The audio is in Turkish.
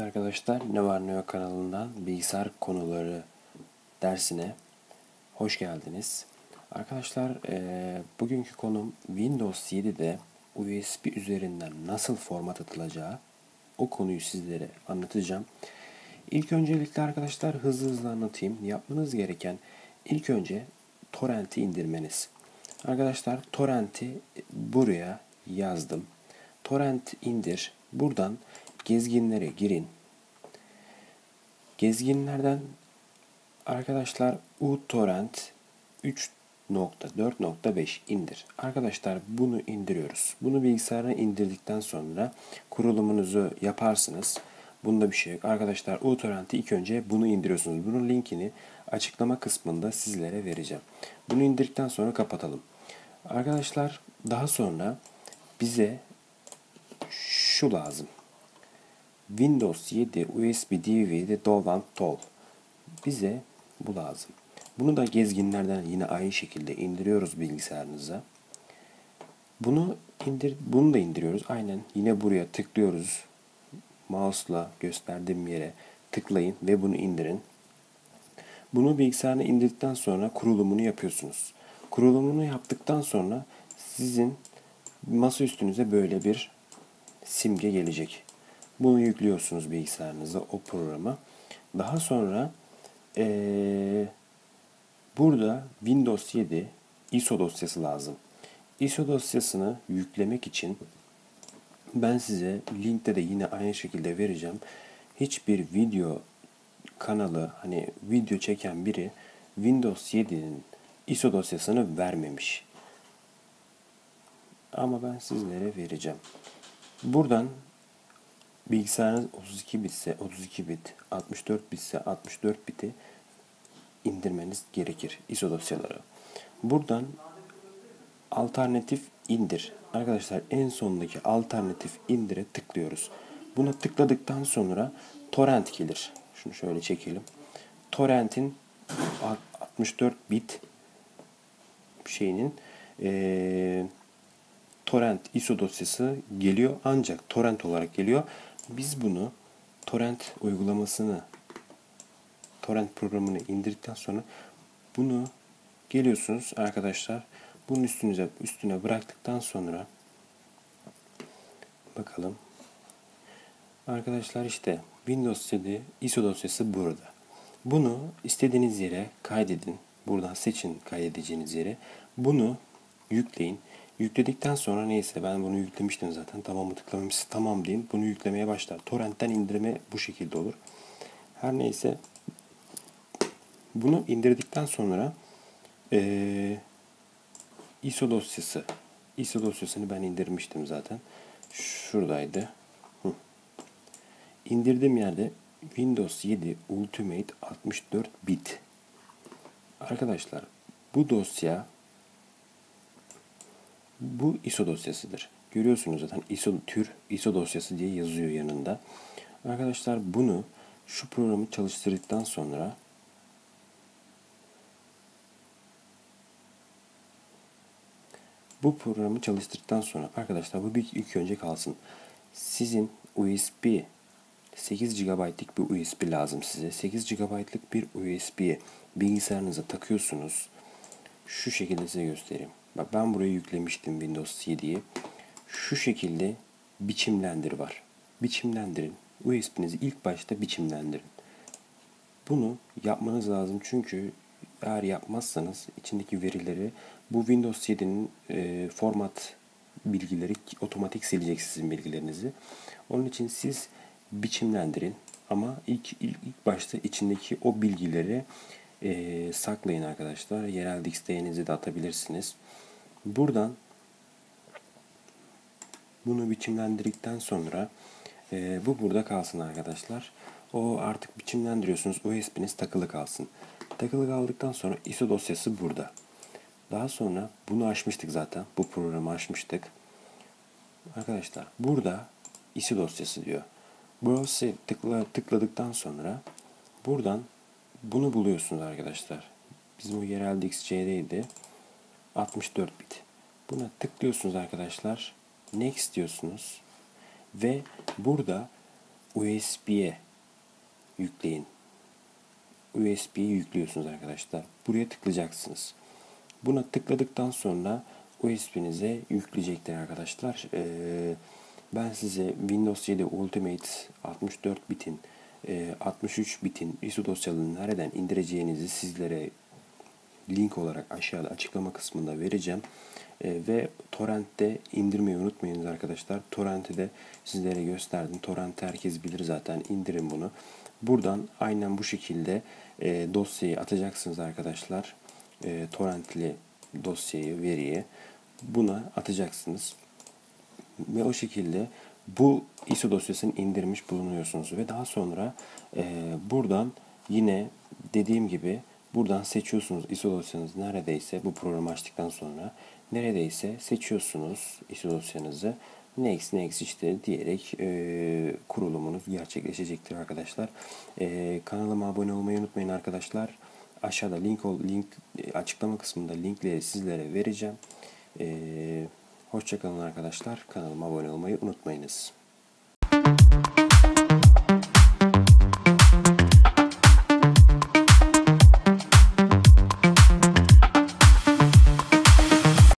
arkadaşlar Ne Var Ne Yok kanalından bilgisayar konuları dersine hoş geldiniz. Arkadaşlar e, bugünkü konum Windows 7'de USB üzerinden nasıl format atılacağı o konuyu sizlere anlatacağım. İlk öncelikle arkadaşlar hızlı hızlı anlatayım. Yapmanız gereken ilk önce torrent'i indirmeniz. Arkadaşlar torrent'i buraya yazdım. Torrent indir. Buradan gezginlere girin. Gezginlerden arkadaşlar uTorrent 3.4.5 indir. Arkadaşlar bunu indiriyoruz. Bunu bilgisayara indirdikten sonra kurulumunuzu yaparsınız. Bunda bir şey yok. Arkadaşlar uTorrent'i ilk önce bunu indiriyorsunuz. Bunun linkini açıklama kısmında sizlere vereceğim. Bunu indirdikten sonra kapatalım. Arkadaşlar daha sonra bize şu lazım. Windows 7 USB DVD Download Tool. Bize bu lazım. Bunu da gezginlerden yine aynı şekilde indiriyoruz bilgisayarınıza. Bunu indir, bunu da indiriyoruz. Aynen yine buraya tıklıyoruz. Mouse'la gösterdiğim yere tıklayın ve bunu indirin. Bunu bilgisayarına indirdikten sonra kurulumunu yapıyorsunuz. Kurulumunu yaptıktan sonra sizin masa üstünüze böyle bir simge gelecek. Bunu yüklüyorsunuz bilgisayarınıza o programa. Daha sonra ee, burada Windows 7 ISO dosyası lazım. ISO dosyasını yüklemek için ben size linkte de yine aynı şekilde vereceğim. Hiçbir video kanalı hani video çeken biri Windows 7'nin ISO dosyasını vermemiş. Ama ben sizlere vereceğim. Buradan bilgisayarınız 32 bitse 32 bit, 64 bitse 64 biti indirmeniz gerekir ISO dosyaları. Buradan alternatif indir. Arkadaşlar en sondaki alternatif indire tıklıyoruz. Buna tıkladıktan sonra torrent gelir. Şunu şöyle çekelim. Torrent'in 64 bit şeyinin ee, torrent ISO dosyası geliyor ancak torrent olarak geliyor. Biz bunu torrent uygulamasını torrent programını indirdikten sonra bunu geliyorsunuz arkadaşlar. Bunun üstünüze üstüne bıraktıktan sonra bakalım. Arkadaşlar işte Windows 7 ISO dosyası burada. Bunu istediğiniz yere kaydedin. Buradan seçin kaydedeceğiniz yere. Bunu yükleyin. Yükledikten sonra neyse ben bunu yüklemiştim zaten. Tamamı tıklamışsın tamam deyin. Bunu yüklemeye başlar. Torrent'ten indirme bu şekilde olur. Her neyse bunu indirdikten sonra ee, ISO dosyası ISO dosyasını ben indirmiştim zaten. Şuradaydı. Hı. İndirdiğim yerde Windows 7 Ultimate 64 bit. Arkadaşlar bu dosya bu ISO dosyasıdır. Görüyorsunuz zaten ISO tür ISO dosyası diye yazıyor yanında. Arkadaşlar bunu şu programı çalıştırdıktan sonra bu programı çalıştırdıktan sonra arkadaşlar bu bir ilk önce kalsın. Sizin USB 8 GB'lık bir USB lazım size. 8 GB'lık bir USB'ye bilgisayarınıza takıyorsunuz. Şu şekilde size göstereyim. Bak ben buraya yüklemiştim Windows 7'yi. Şu şekilde biçimlendir var. Biçimlendirin. USB'nizi ilk başta biçimlendirin. Bunu yapmanız lazım çünkü eğer yapmazsanız içindeki verileri bu Windows 7'nin e, format bilgileri otomatik silecek sizin bilgilerinizi. Onun için siz biçimlendirin ama ilk ilk, ilk başta içindeki o bilgileri e, saklayın arkadaşlar. Yerel dix'te de atabilirsiniz. Buradan bunu biçimlendirdikten sonra e, bu burada kalsın arkadaşlar. O artık biçimlendiriyorsunuz. USB'niz takılı kalsın. Takılı kaldıktan sonra ISO dosyası burada. Daha sonra bunu açmıştık zaten. Bu programı açmıştık. Arkadaşlar burada ISO dosyası diyor. Browse tıkla, tıkladıktan sonra buradan bunu buluyorsunuz arkadaşlar. Bizim bu yerel DXC'deydi. 64 bit. Buna tıklıyorsunuz arkadaşlar. Next diyorsunuz. Ve burada USB'ye yükleyin. USB'yi yüklüyorsunuz arkadaşlar. Buraya tıklayacaksınız. Buna tıkladıktan sonra USB'nize yükleyecektir arkadaşlar. Ee, ben size Windows 7 Ultimate 64 bitin 63 bitin ISO dosyalarını nereden indireceğinizi sizlere link olarak aşağıda açıklama kısmında vereceğim. E, ve torrentte indirmeyi unutmayınız arkadaşlar. Torrent'i de sizlere gösterdim. Torrent'i herkes bilir zaten. İndirin bunu. Buradan aynen bu şekilde e, dosyayı atacaksınız arkadaşlar. E, torrentli dosyayı, veriyi buna atacaksınız. Ve o şekilde bu ISO dosyasını indirmiş bulunuyorsunuz. Ve daha sonra e, buradan yine dediğim gibi buradan seçiyorsunuz ISO dosyanız neredeyse bu programı açtıktan sonra neredeyse seçiyorsunuz ISO dosyanızı. Next next işte diyerek e, kurulumunuz gerçekleşecektir arkadaşlar. E, kanalıma abone olmayı unutmayın arkadaşlar. Aşağıda link link açıklama kısmında linkleri sizlere vereceğim. E, Hoşçakalın arkadaşlar. Kanalıma abone olmayı unutmayınız.